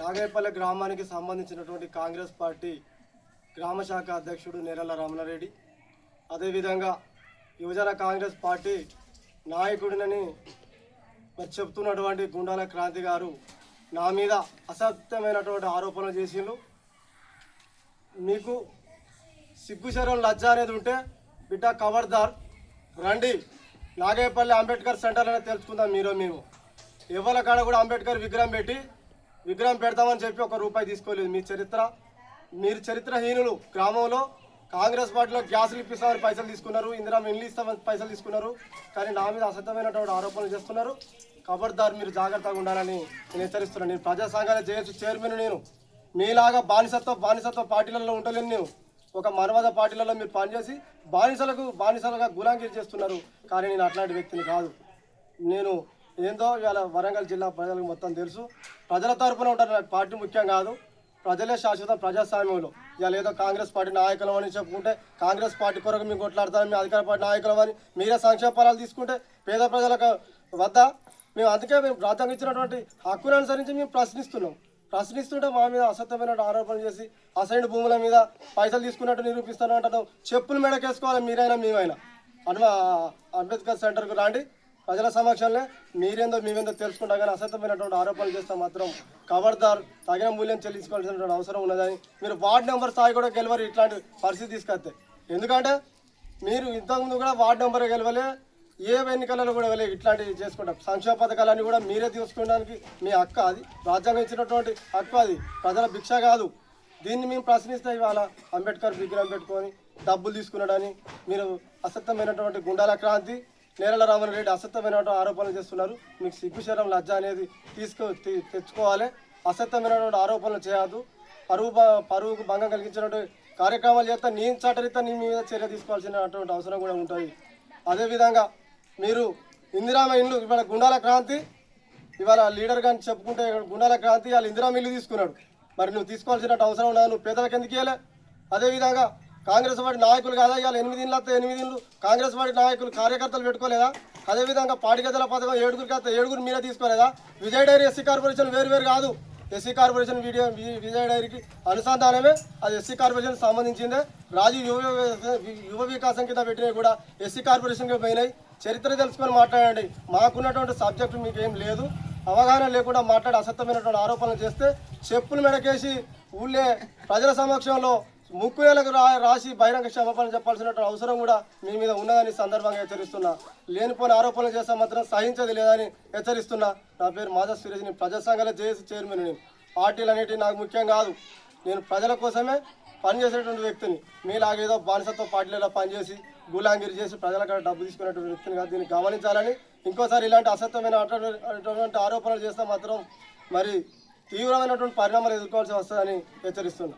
నాగైపల్లె గ్రామానికి సంబంధించినటువంటి కాంగ్రెస్ పార్టీ గ్రామ శాఖ అధ్యక్షుడు నేరల రమణారెడ్డి. అదేవిధంగా యువజన కాంగ్రెస్ పార్టీ నాయకుడినని మరి చెప్తున్నటువంటి గుండాల క్రాంతి గారు నా మీద అసత్యమైనటువంటి ఆరోపణలు చేసిండ్రు. మీకు సిగ్గుశరం లజ్జ అనేది ఉంటే బిడ్డ కవర్దార్ రండి నాగేపల్లి అంబేద్కర్ సెంటర్ అనేది తెలుసుకుందాం మీరు మేము. ఎవరి కాడ కూడా అంబేద్కర్ విగ్రహం పెట్టి విగ్రహం పెడతామని చెప్పి ఒక రూపాయి తీసుకోలేదు. మీ చరిత్ర మీరు చరిత్రహీనులు. గ్రామంలో కాంగ్రెస్ పార్టీలో గ్యాసులు ఇప్పిస్తామని పైసలు తీసుకున్నారు. ఇందిరా ఇల్లు ఇస్తామని పైసలు తీసుకున్నారు. కానీ నా మీద అసత్యమైనటువంటి ఆరోపణలు చేస్తున్నారు. ఖబర్దార్ మీరు జాగ్రత్తగా ఉండాలని నేను హెచ్చరిస్తున్నాను. నేను ప్రజా సంఘాల జేఏసీ చైర్మన్ నేను. మీలాగా బానిసత్వ బానిసత్వ పార్టీలలో ఉండలేను నేను. ఒక మనవాద పార్టీలలో మీరు పనిచేసి బానిసలకు బానిసలుగా గులాంగిరి చేస్తున్నారు. కానీ నేను అట్లాంటి వ్యక్తిని కాదు. నేను ఏందో ఇవాళ వరంగల్ జిల్లా ప్రజలకు మొత్తం తెలుసు. ప్రజల తరపున ఉంటారు నాకు పార్టీ ముఖ్యం కాదు. ప్రజలే శాశ్వతం ప్రజాస్వామ్యంలో. ఇవాళ ఏదో కాంగ్రెస్ పార్టీ నాయకులం అని చెప్పుకుంటే కాంగ్రెస్ పార్టీ కొరకు మేము కొట్లాడతాం మీ అధికార పార్టీ నాయకులం అని మీరే సంక్షేమ ఫలాలు తీసుకుంటే పేద ప్రజలకు వద్ద. మేము అందుకే మేము రాజ్యాంగం ఇచ్చినటువంటి హక్కును అనుసరించి మేము ప్రశ్నిస్తున్నాం. ప్రశ్నిస్తుంటే మా మీద అసత్యమైన ఆరోపణలు చేసి అసైన్ భూముల మీద పైసలు తీసుకున్నట్టు నిరూపిస్తాను అంటారు. చెప్పులు మెడకేసుకోవాలి మీరైనా మేమైనా. అటు అంబేద్కర్ సెంటర్కు రాండి. ప్రజల సమక్షంలో మీరేందో మేమేందో తెలుసుకుంటా కానీ అసత్యమైనటువంటి ఆరోపణలు చేస్తే మాత్రం ఖబర్దార్ తగిన మూల్యం చెల్లించుకోవాల్సినటువంటి అవసరం ఉన్నదని మీరు వార్డు నెంబర్ స్థాయి కూడా గెలవరు ఇట్లాంటి పరిస్థితి తీసుకొస్తే. ఎందుకంటే మీరు ఇంతకుముందు కూడా వార్డు నెంబర్ గెలవలే ఏ ఎన్నికలలో కూడా వెళ్ళి ఇట్లాంటివి చేసుకుంటాం. సంక్షేమ పథకాలన్నీ కూడా మీరే తీసుకోవడానికి మీ హక్కు అది. రాజ్యాంగం ఇచ్చినటువంటి హక్కు అది. ప్రజల భిక్ష కాదు. దీన్ని మేము ప్రశ్నిస్తే ఇవాళ అంబేద్కర్ విగ్రహం పెట్టుకొని డబ్బులు తీసుకున్నాడని మీరు అసత్యమైనటువంటి గుండాల క్రాంతి నేరల రామన్ రెడ్డి అసత్యమైన ఆరోపణలు చేస్తున్నారు. మీకు సిగ్గుశరం లజ్జ అనేది తీసుకు తెచ్చుకోవాలి. అసత్యమైనటువంటి ఆరోపణలు చేయొద్దు పరువు పరువుకు భంగం కలిగించినటువంటి కార్యక్రమాలు చేస్తే నేను చట్టరీత నీ మీద చర్య తీసుకోవాల్సినటువంటి అవసరం కూడా ఉంటుంది. అదేవిధంగా మీరు ఇందిరామ ఇండ్లు ఇవాళ గుండాల క్రాంతి ఇవాళ లీడర్ కానీ చెప్పుకుంటే గుండాల క్రాంతి వాళ్ళు ఇందిరామ ఇల్లు తీసుకున్నాడు. మరి నువ్వు తీసుకోవాల్సినట్టు అవసరం ఉన్నా నువ్వు పేదలకు ఎందుకు ఇవ్వలే అదేవిధంగా కాంగ్రెస్ పార్టీ నాయకులు కాదా? ఇవాళ ఎనిమిది ఇళ్ళు వస్తే ఎనిమిది ఇళ్ళు కాంగ్రెస్ పార్టీ నాయకులు కార్యకర్తలు పెట్టుకోలేదా? అదేవిధంగా పాడిగదల పథకం ఏడుగురికి వస్తే ఏడుగురు మీరే తీసుకోలేదా? విజయ డైరీ ఎస్సీ కార్పొరేషన్ వేరు వేరు కాదు. ఎస్సీ కార్పొరేషన్ వీడియో విజయ డైరీకి అనుసంధానమే. అది ఎస్సీ కార్పొరేషన్ సంబంధించిందే. రాజీవ్ యువ యువ వికాసం కింద పెట్టినవి కూడా ఎస్సీ కార్పొరేషన్కి పోయినాయి. చరిత్ర తెలుసుకొని మాట్లాడండి. మాకున్నటువంటి సబ్జెక్టు మీకు ఏం లేదు. అవగాహన లేకుండా మాట్లాడి అసత్యమైనటువంటి ఆరోపణలు చేస్తే చెప్పులు మెడకేసి ఊళ్ళే ప్రజల సమక్షంలో ముక్కు నెలకు రా రాసి బహిరంగ క్షమాపణ చెప్పాల్సినటువంటి అవసరం కూడా మీ మీద ఉన్నదని సందర్భంగా హెచ్చరిస్తున్నా. లేనిపోని ఆరోపణలు చేస్తే మాత్రం సహించదు లేదని హెచ్చరిస్తున్నా. నా పేరు మాధవ్ సురేష్ నేను ప్రజాసంఘాల జేఏసీ చైర్మన్ నేను పార్టీలు అనేటివి నాకు ముఖ్యం కాదు. నేను ప్రజల కోసమే పనిచేసేటువంటి వ్యక్తిని. మీలాగేదో బానిసత్వ పార్టీలలో పనిచేసి గులాంగిరి చేసి ప్రజలకు డబ్బు తీసుకునేటువంటి వ్యక్తిని కాదు. దీన్ని గమనించాలని ఇంకోసారి ఇలాంటి అసత్యమైన అటువంటి ఆరోపణలు చేస్తే మాత్రం మరి తీవ్రమైనటువంటి పరిణామాలు ఎదుర్కోవాల్సి వస్తుందని హెచ్చరిస్తున్నా.